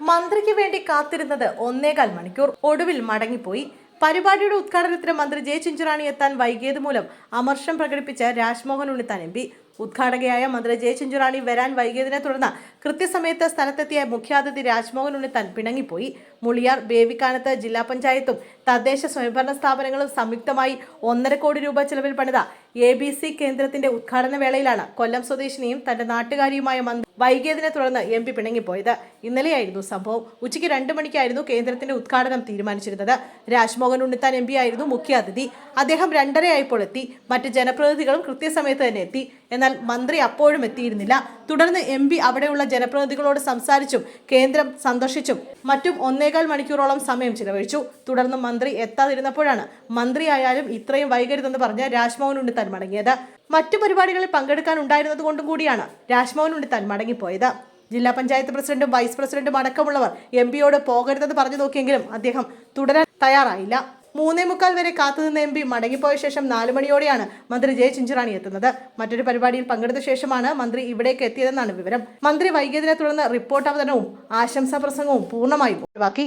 മന്ത്രിക്ക് വേണ്ടി കാത്തിരുന്നത് ഒന്നേകാൽ മണിക്കൂർ. ഒടുവിൽ മടങ്ങിപ്പോയി. പരിപാടിയുടെ ഉദ്ഘാടനത്തിന് മന്ത്രി ജെ ചിഞ്ചുറാണി എത്താൻ വൈകിയത് മൂലം അമർഷം പ്രകടിപ്പിച്ച രാജ്മോഹൻ ഉണ്ണിത്താൻ എം ഉദ്ഘാടകയായ മന്ത്രി ജയചിഞ്ചുറാണി വരാൻ വൈകിയതിനെ തുടർന്ന് കൃത്യസമയത്ത് സ്ഥലത്തെത്തിയ മുഖ്യാതിഥി രാജ്മോഹൻ ഉണ്ണിത്താൻ പിണങ്ങിപ്പോയി. മുളിയാർ ബേവിക്കാനത്ത് ജില്ലാ പഞ്ചായത്തും തദ്ദേശ സ്വയംഭരണ സ്ഥാപനങ്ങളും സംയുക്തമായി ഒന്നര കോടി രൂപ ചെലവിൽ പണിത എ ബി സി കേന്ദ്രത്തിന്റെ ഉദ്ഘാടന വേളയിലാണ് കൊല്ലം സ്വദേശിനിയും തന്റെ നാട്ടുകാരിയുമായ മന്ത്രി വൈകിയതിനെ തുടർന്ന് എം പി പിണങ്ങിപ്പോയത്. ഇന്നലെയായിരുന്നു സംഭവം. ഉച്ചയ്ക്ക് രണ്ട് മണിക്കായിരുന്നു കേന്ദ്രത്തിന്റെ ഉദ്ഘാടനം തീരുമാനിച്ചിരുന്നത്. രാജ്മോഹൻ ഉണ്ണിത്താൻ എം പി ആയിരുന്നു മുഖ്യാതിഥി. അദ്ദേഹം രണ്ടരയായപ്പോൾ എത്തി. മറ്റ് ജനപ്രതിനിധികളും കൃത്യസമയത്ത് തന്നെ എത്തി. എന്നാൽ മന്ത്രി അപ്പോഴും എത്തിയിരുന്നില്ല. തുടർന്ന് എം പി അവിടെയുള്ള ജനപ്രതിനിധികളോട് സംസാരിച്ചും കേന്ദ്രം സന്ദർശിച്ചും മറ്റും ഒന്നേകാൽ മണിക്കൂറോളം സമയം ചിലവഴിച്ചു. തുടർന്ന് മന്ത്രി എത്താതിരുന്നപ്പോഴാണ് മന്ത്രിയായാലും ഇത്രയും വൈകരുതെന്ന് പറഞ്ഞ് രാജ്മോഹൻ ഉണ്ണിത്താൻ മടങ്ങിയത്. മറ്റു പരിപാടികളിൽ പങ്കെടുക്കാൻ ഉണ്ടായിരുന്നത് കൊണ്ടും കൂടിയാണ് രാജ്മോഹൻ ഉണ്ണിത്താൻ മടങ്ങിപ്പോയത്. ജില്ലാ പഞ്ചായത്ത് പ്രസിഡന്റും വൈസ് പ്രസിഡന്റും അടക്കമുള്ളവർ എം പിയോട് പോകരുതെന്ന് പറഞ്ഞു നോക്കിയെങ്കിലും അദ്ദേഹം തുടരാൻ തയ്യാറായില്ല. മൂന്നേ മുക്കാൽ വരെ കാത്തുനിന്ന എം പി മടങ്ങിപ്പോയ ശേഷം നാലു മണിയോടെയാണ് മന്ത്രി ജെ ചിഞ്ചുറാണി എത്തുന്നത്. മറ്റൊരു പരിപാടിയിൽ പങ്കെടുത്ത ശേഷമാണ് മന്ത്രി ഇവിടേക്ക് എത്തിയതെന്നാണ് വിവരം. മന്ത്രി വൈകിയതിനെ തുടർന്ന് റിപ്പോർട്ട് അവതരണവും ആശംസാ പ്രസംഗവും പൂർണമായും ഒഴിവാക്കി.